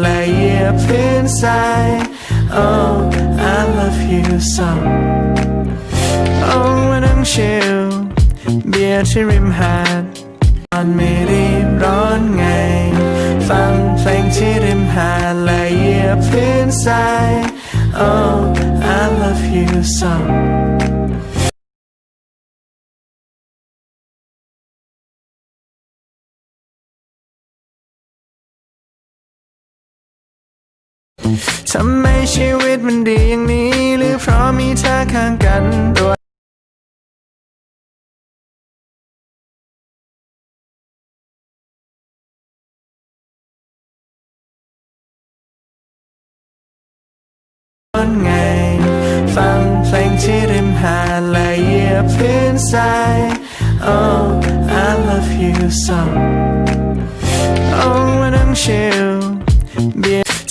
และเหยียบพื้นทราย Oh I love you so โอ้มานั่งชิลเบียร์ที่ริมหาดมันไม่รีบร้อนไง ฟังเพลงที่ริมหาดและเหยียบพื้นทราย Oh I love you so ทำไมชีวิตมันดีอย่างนี้ หรือเพราะมีเธอข้างกันตัวไง ฟังเพลงที่ริมหาดและเหยียบพื้นทราย Oh I love you so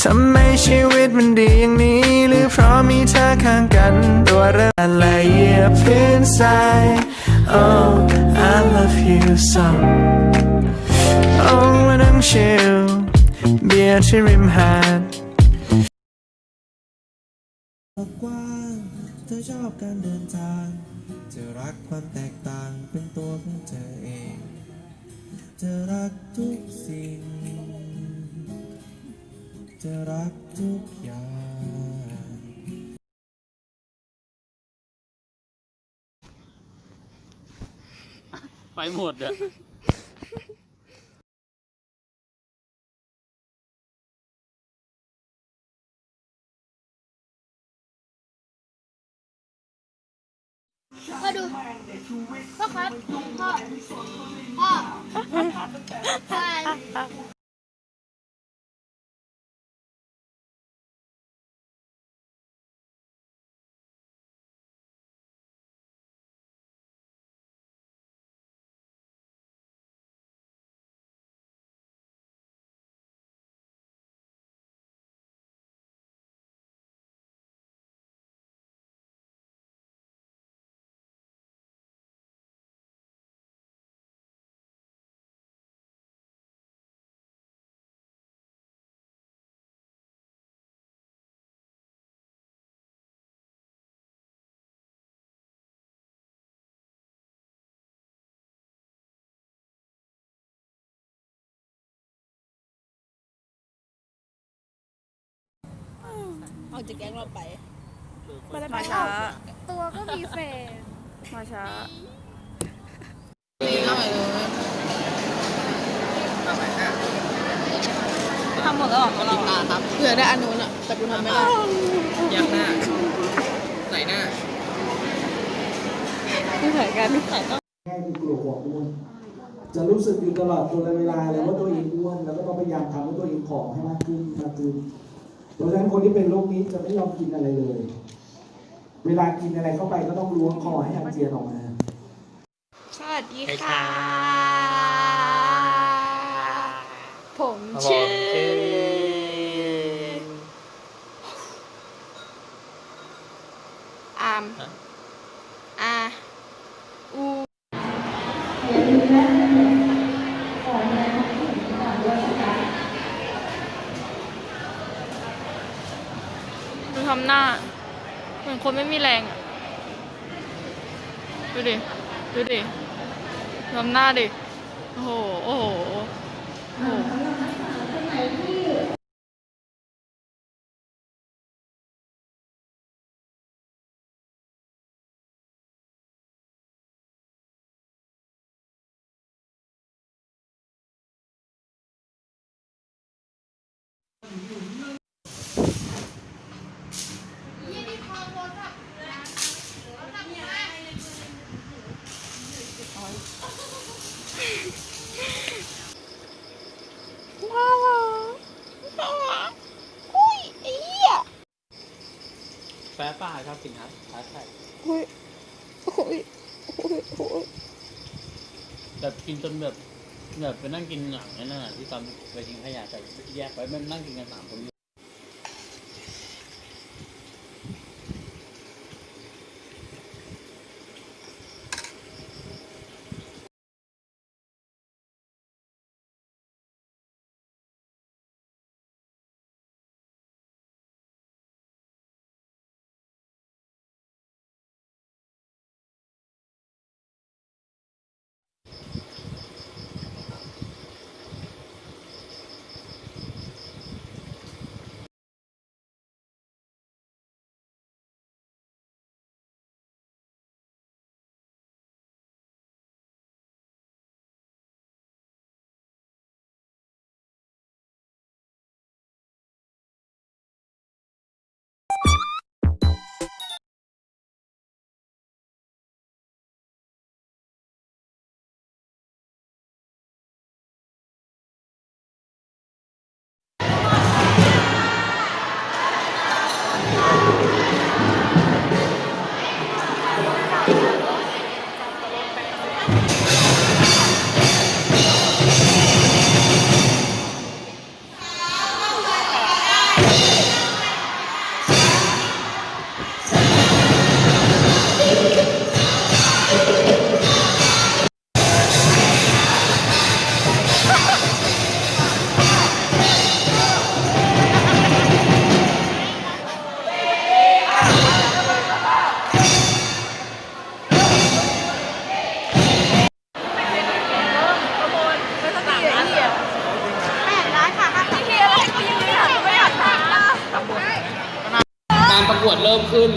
ทำไมชีวิตมันดีอย่างนี้ หรือเพราะมีเธอข้างกัน ตัวเริ่มและเหยียบพื้นทราย Oh I love you so Oh มานั่งชิลเบียร์ที่ริมหาดกว้างเธอชอบการเดินทางเธอรักความแตกต่างเป็นตัวของเธอเอง เธอรักทุกสิ่ง เธอรักทุกอย่างไปหมดอะพ่อดูพ่อครับพ่อพ่อพ่อ ออกจากแก๊งเราไป มาช้า ตัวก็มีแฟนมาช้า ทำหมดแล้วเหรอของเราตาครับเผื่อได้อันนู้นอะแต่กูทำไม่ได้ยักหน้าใส่หน้า ไม่เหมือนกันไม่เหมือนกันแค่คือกลัวหัวอ้วนจะรู้สึกอยู่ตลอดตัวเวลาเลยว่าตัวเองอ้วนแล้วก็ต้องพยายามทำให้ตัวเองผอมให้มากขึ้นมากขึ้น เพราะฉะนั้นคนที่เป็นโรคนี้จะไม่ยอมกินอะไรเลย เวลากินอะไรเข้าไปก็ต้องล้วงคอให้อาเจียนออกมา สวัสดีค่ะ ผมชื่อ อามอาอู ดูทำหน้า เหมือน คนไม่มีแรงอะดูดิ ดูดิทำหน้าดิ โอ้โห โอ้โห โอ้โหน่ารักน่ารักอุ้ยไอ้เหี้ย แป๊ป้าชอบกินครับท้าไข่อุ้ยอุ้ยอุ้ยอุ้ยแบบกินจนแบบแบบไปนั่งกินหนังนั่นน่ะที่ตอนไปทิ้งขยะแต่แยกไว้มันนั่งกินกันสามคน การประกวดเริ่มขึ้น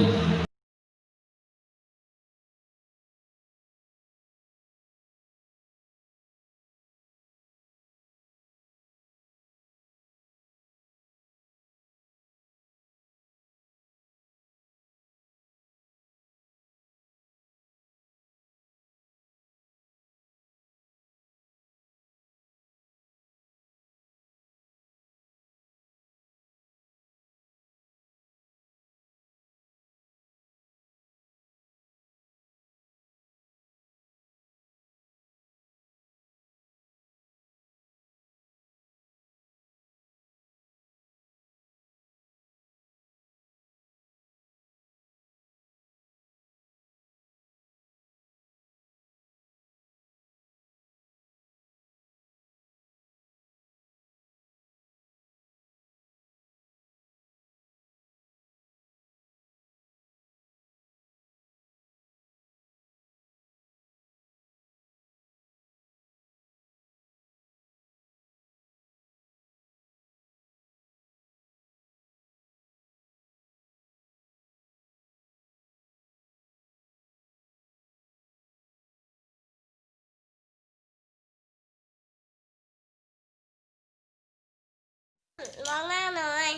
ร้องหน้าหน่อย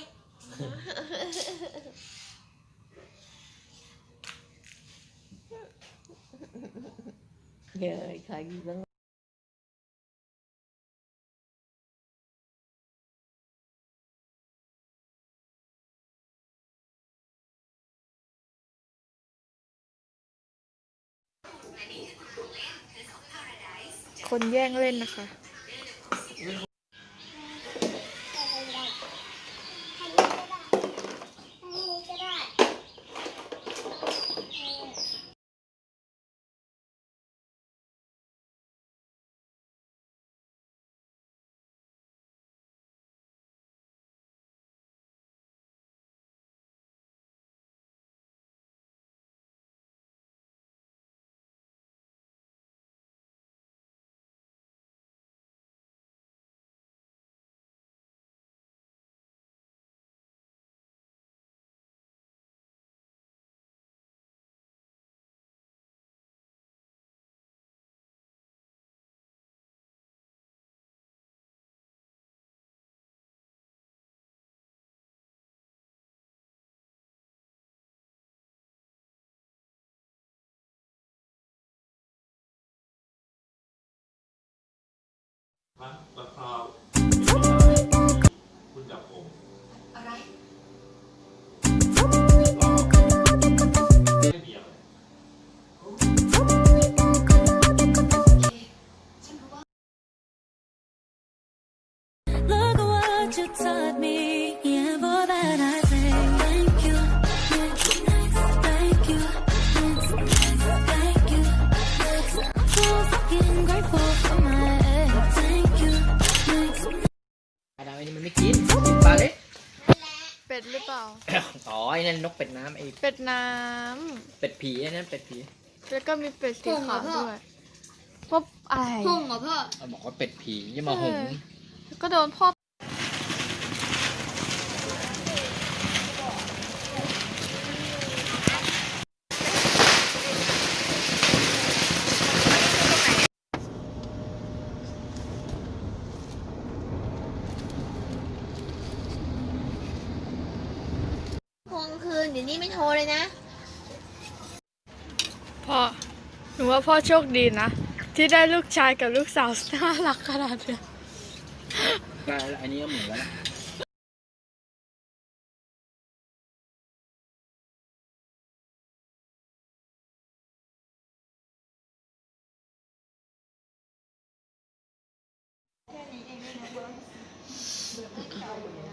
คนแย่งเล่นนะคะ but um, เป็ดผีไอ้นั่นเป็ดผีำแล้วก็มีเป็ดสีขาวหงเหรอพ่อด้วยพบอะไรพุ่งเหรอพ่อ เอาบอกว่าเป็ดผีอย่ามาหงแล้วก็โดนพ่อ พงคืนเดี๋ยวนี้ไม่โทรเลยนะ พ่อ หนู ว่าพ่อโชคดีนะ ที่ได้ลูกชายกับลูกสาวน่ารักขนาดเนี้ยได้แล้วอันนี้ก็เหมือนกันละ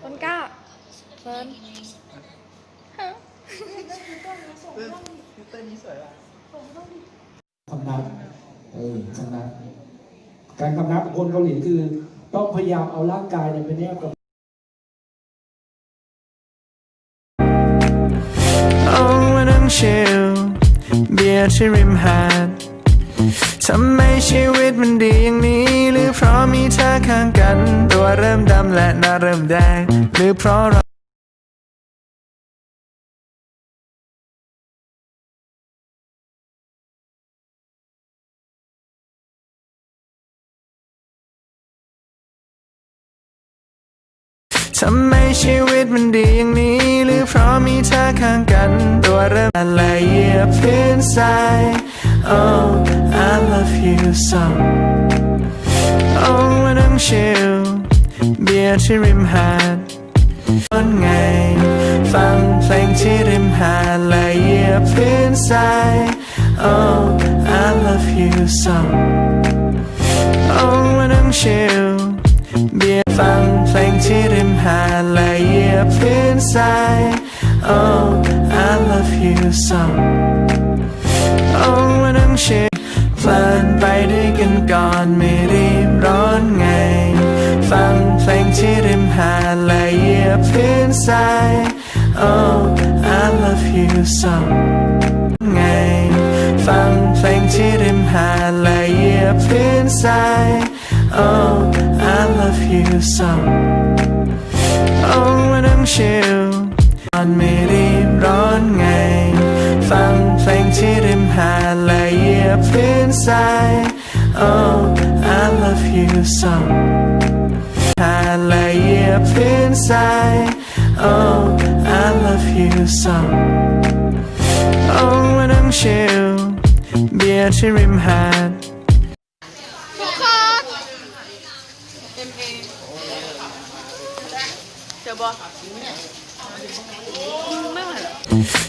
ต้นกล้าเฟิร์น คำนับเออคำนับการคำนับของคนเกาหลีคือ ต้องพยายามเอาร่างกายเนี่ยไปแนบกับโอ้มานั่งชิลเบียร์ที่ริมหาดทำไมชีวิตมันดีอย่างนี้ หรือเพราะมีเธอข้างกัน ตัวเริ่มดำและหน้าเริ่มแดง หรือเพราะเรา ทำไมชีวิตมันดีอย่างนี้ หรือเพราะมีเธอข้างกัน ตัวเริ่มอะไรเหยียบพื้นทราย Oh I love you so Oh มานั่งชิลเบียร์ที่ริมหาดวันไง ฟังเพลงที่ริมหาดและเหยียบพื้นทราย Oh I love you so Oh มานั่งชิลเบียร์ ฟังเพลงที่ริมหาดและเหยียบพื้นทราย Oh I love you so Oh มานั่งชิลเพลินไปด้วยกันก่อนไม่รีบร้อนไง ฟังเพลงที่ริมหาดและเหยียบพื้นทราย Oh I love you so ไงฟังเพลงที่ริมหาดและเหยียบพื้นทราย Oh you so Oh มานั่งชิลตอนไม่รีบร้อนไง ฟังเพลงที่ริมหาดและเหยียบพื้นทราย Oh I love you so หาดและเหยียบพื้นทราย Oh I love you so Oh มานั่งชิลเบียร์ที่ริมหาด บอไม่ไหวแล้ว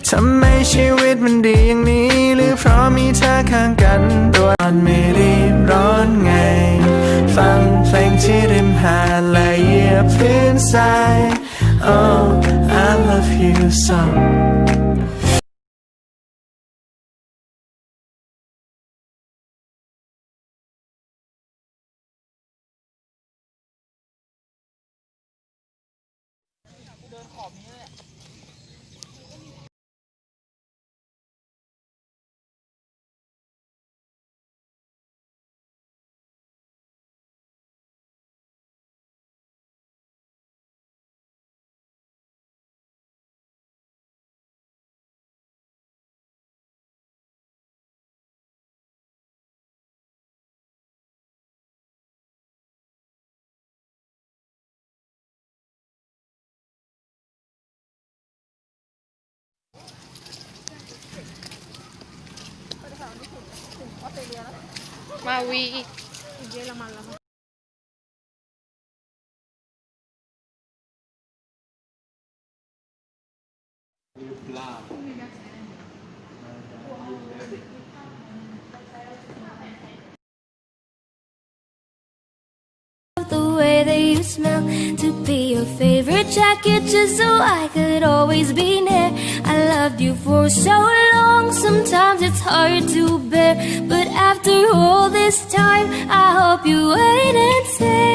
ทำไมชีวิตมันดีอย่างนี้ หรือเพราะมีเธอข้างกันตัวอ่อนไม่รีบร้อนไง ฟังเพลงที่ริมหาดและเหยียบพื้นทราย Oh I love you so มาวี เยอรมันแล้วมั้ง smell to be your favorite jacket just so I could always be near. I loved you for so long, sometimes it's hard to bear. But after all this time, I hope you wait and say,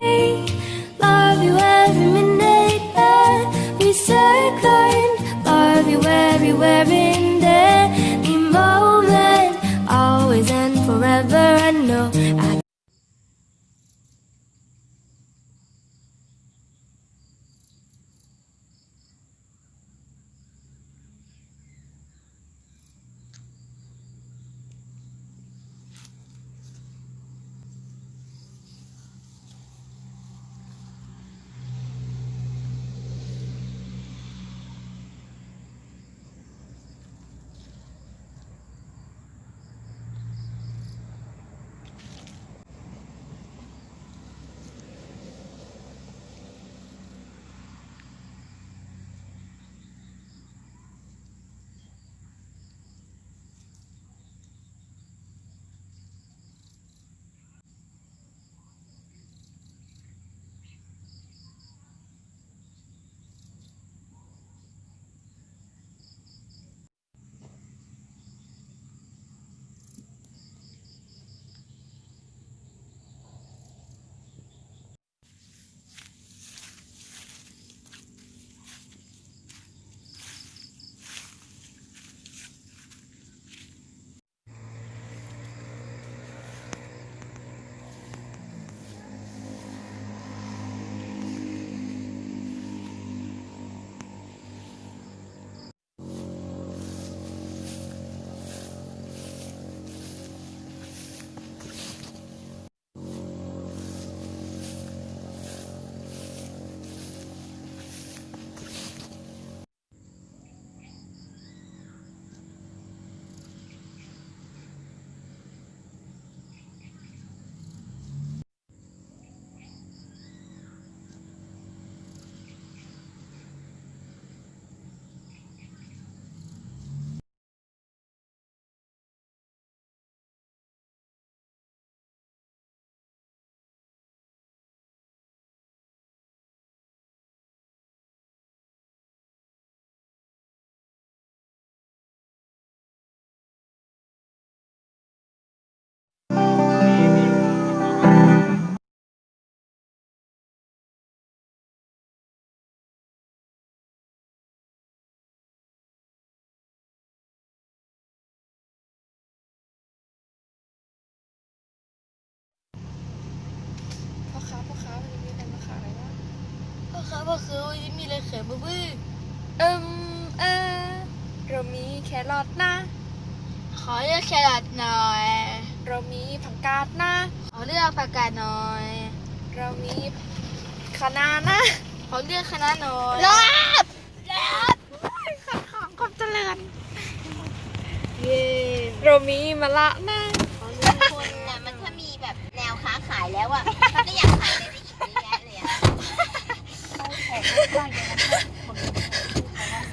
Love you every minute, every second. Love you everywhere in any moment, always and forever. เลยเขียวบื้อเอิมเออเรามีแครอทนะ ขอเลือกแครอทหน่อย เรามีผักกาดนะ ขอเลือกผักกาดหน่อย เรามีคะน้านะขอเลือกคะน้าหน่อยลาบลาบขัดของความเจริญเย้เรามีมะละนะ คนน่ะมันถ้ามีแบบแนวค้าขายแล้วอะเขาจะอยากขายอะไรได้อีกเยอะแยะเลยอะ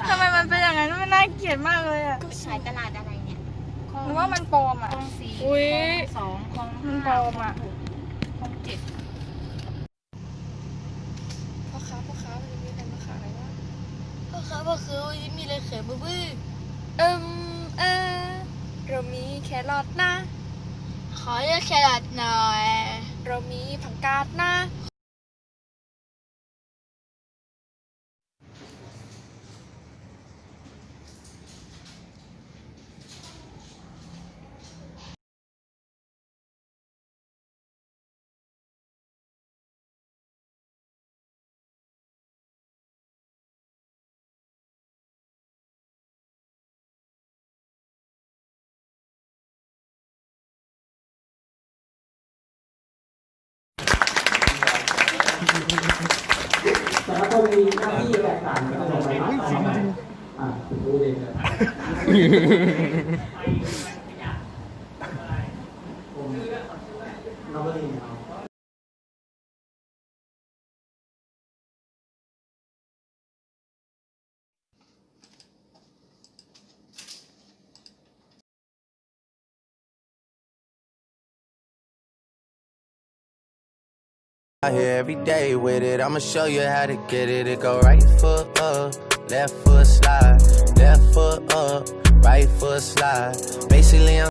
ทำไมมันเป็นอย่างนั้นมันน่าเกลียดมากเลยอะขายตลาดอะไรเนี่ยหรือว่ามันปลอมอะอุ้ยสองมันปลอมอะพ่อค้าพ่อค้ามันมีอะไรมาขายบ้างพ่อค้าพ่อคือยิ้มมีอะไรเขียวบื้อเอิมเออเรามีแครอทนะ ขอเลือกแครอทหน่อย เรามีผักกาดนะ อ่ะดูเองเลยเราก็ดีเนาะ Out here every day with it. I'ma show you how to get it. It go right foot up, left foot slide, left foot up, right foot slide. Basically, I'm.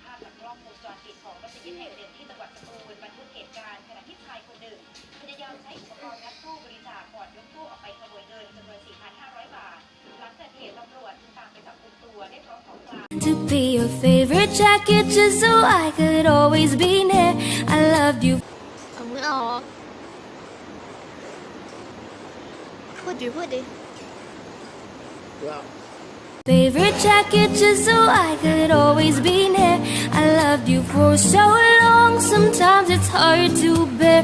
To be your favorite jacket just so I could always be near. I loved you เอามือออก พูดดิพูดดิ Favorite jacket just so I could always be near. I loved you for so long, sometimes it's hard to bear.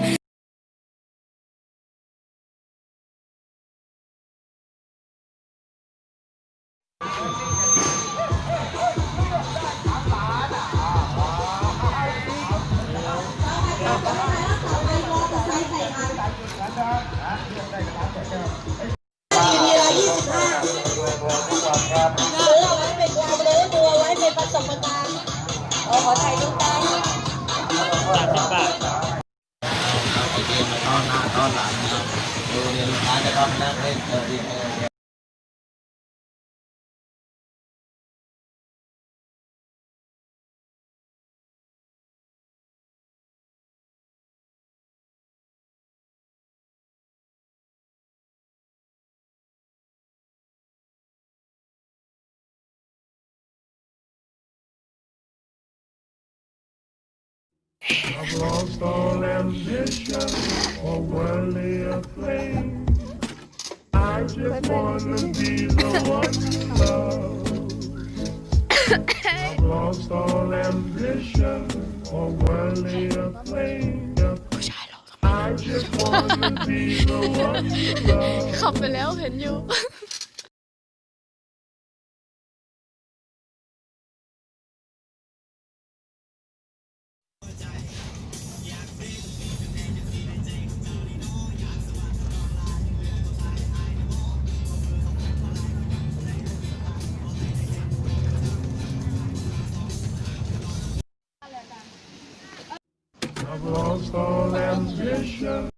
I've lost all ambition or worldly acclaim. I just wanna be the one you love. I've lost all ambition or worldly acclaim. I just wanna be the one you love. ขับไปแล้วเห็นอยู่ lost all ambition.